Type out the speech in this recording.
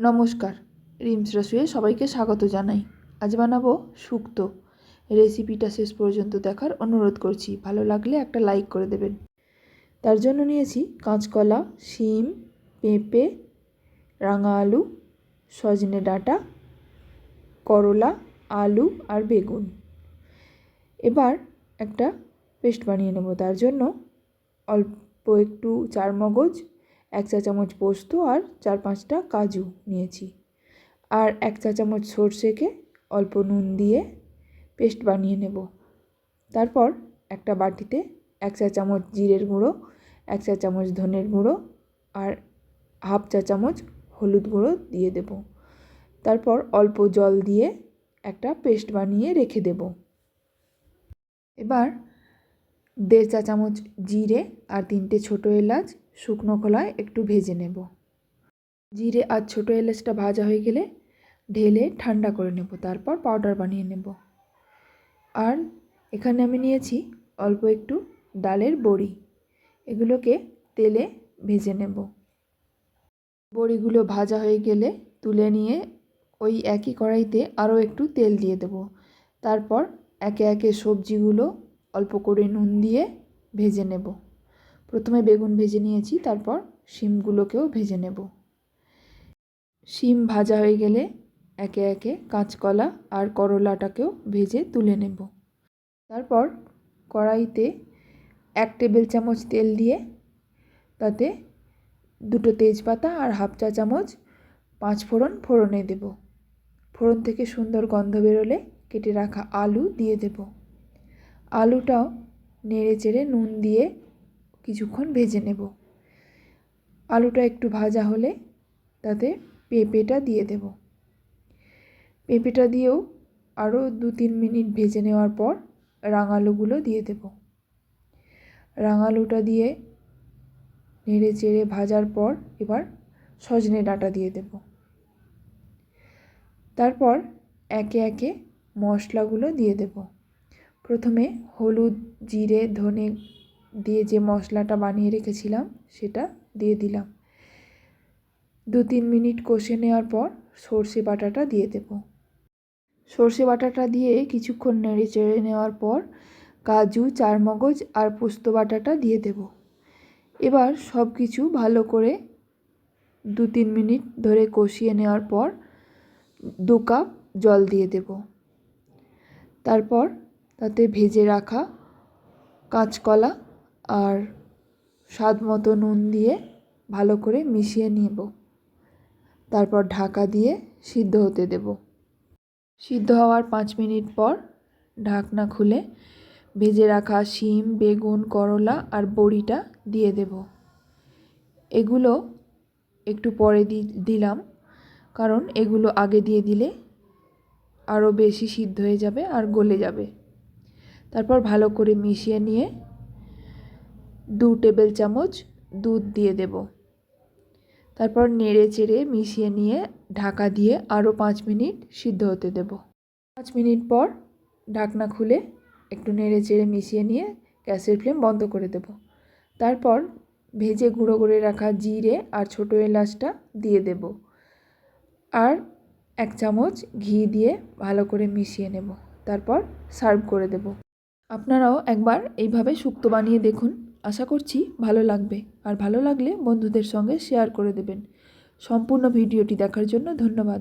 নমস্কার। রিমস রসুয়ে সবাইকে স্বাগত জানাই। আজ বানাবো শুক্তো। রেসিপিটা শেষ পর্যন্ত দেখার অনুরোধ করছি। ভালো লাগলে একটা লাইক করে দেবেন। তার জন্য নিয়েছি কাঁচকলা, শিম, পেঁপে, রাঙা আলু, সজনে ডাঁটা, করলা, আলু আর বেগুন। এবার একটা পেস্ট বানিয়ে নেব। তার জন্য অল্প একটু চার মগজ এক চা চামচ পোস্ত আর চার পাঁচটা কাজু নিয়েছি। আর এক চা চামচ সর্ষেকে অল্প নুন দিয়ে পেস্ট বানিয়ে নেব। তারপর একটা বাটিতে এক চা চামচ জিরের গুঁড়ো, এক চা চামচ ধনের গুঁড়ো আর হাফ চা চামচ হলুদ গুঁড়ো দিয়ে দেব। তারপর অল্প জল দিয়ে একটা পেস্ট বানিয়ে রেখে দেব। এবার দেড় চা চামচ জিরে আর তিনটে ছোটো এলাচ শুকনো কলায় একটু ভেজে নেব। জিরে আর ছোটো এলাচটা ভাজা হয়ে গেলে ঢেলে ঠান্ডা করে নেব, তারপর পাউডার বানিয়ে নেব। আর এখানে আমি নিয়েছি অল্প একটু ডালের বড়ি, এগুলোকে তেলে ভেজে নেব। বড়িগুলো ভাজা হয়ে গেলে তুলে নিয়ে ওই একই কড়াইতে আরও একটু তেল দিয়ে দেব। তারপর একে একে সবজিগুলো অল্প করে নুন দিয়ে ভেজে নেব। প্রথমে বেগুন ভেজে নিয়েছি, তারপর শিমগুলোকেও ভেজে নেব। শিম ভাজা হয়ে গেলে একে একে কাঁচকলা আর করলাটাকেও ভেজে তুলে নেব। তারপর কড়াইতে এক টেবিল চামচ তেল দিয়ে তাতে দুটো তেজপাতা আর হাফ চা চামচ পাঁচ ফোড়ন ফোড়নে দেব। ফোড়ন থেকে সুন্দর গন্ধ বেরোলে কেটে রাখা আলু দিয়ে দেব। আলুটাও নেড়ে চেড়ে নুন দিয়ে কিছুক্ষণ ভেজে নেব। আলুটা একটু ভাজা হলে তাতে পেঁপেটা দিয়ে দেব। পেঁপেটা দিয়েও আরও দু তিন মিনিট ভেজে নেওয়ার পর রাঙালুগুলো দিয়ে দেব। রাঙালুটা দিয়ে নেড়ে চেড়ে ভাজার পর এবার সজনে ডাঁটা দিয়ে দেব। তারপর একে একে মশলাগুলো দিয়ে দেব। প্রথমে হলুদ, জিরে, ধনে দিয়ে যে মশলাটা বানিয়ে রেখেছিলাম, সেটা দিয়ে দিলাম। দু তিন মিনিট কষে নেওয়ার পর সর্ষে বাটাটা দিয়ে দেব। সর্ষে বাটাটা দিয়ে কিছুক্ষণ নেড়ে চেড়ে নেওয়ার পর কাজু, চারমগজ আর পোস্ত বাটাটা দিয়ে দেব। এবার সব কিছু ভালো করে দু তিন মিনিট ধরে কষিয়ে নেওয়ার পর দু কাপ জল দিয়ে দেব। তারপর তাতে ভেজে রাখা কাঁচকলা আর স্বাদ মতো নুন দিয়ে ভালো করে মিশিয়ে নেব। তারপর ঢাকা দিয়ে সিদ্ধ হতে দেব। সিদ্ধ হওয়ার পাঁচ মিনিট পর ঢাকনা খুলে ভেজে রাখা শিম, বেগুন, করলা আর বড়িটা দিয়ে দেব। এগুলো একটু পরে দি, দিলাম, কারণ এগুলো আগে দিয়ে দিলে আরও বেশি সিদ্ধ হয়ে যাবে আর গলে যাবে। তারপর ভালো করে মিশিয়ে নিয়ে দু টেবিল চামচ দুধ দিয়ে দেব। তারপর নেড়ে চেড়ে মিশিয়ে নিয়ে ঢাকা দিয়ে আরও পাঁচ মিনিট সিদ্ধ হতে দেব। পাঁচ মিনিট পর ঢাকনা খুলে একটু নেড়ে চেড়ে মিশিয়ে নিয়ে গ্যাসের ফ্লেম বন্ধ করে দেব। তারপর ভেজে গুঁড়ো করে রাখা জিরে আর ছোটো এলাচটা দিয়ে দেব। আর এক চামচ ঘি দিয়ে ভালো করে মিশিয়ে নেব। তারপর সার্ভ করে দেব। আপনারাও একবার এইভাবে শুক্তো বানিয়ে দেখুন। আশা করছি ভালো লাগবে। আর ভালো লাগলে বন্ধুদের সঙ্গে শেয়ার করে দেবেন। সম্পূর্ণ ভিডিওটি দেখার জন্য ধন্যবাদ।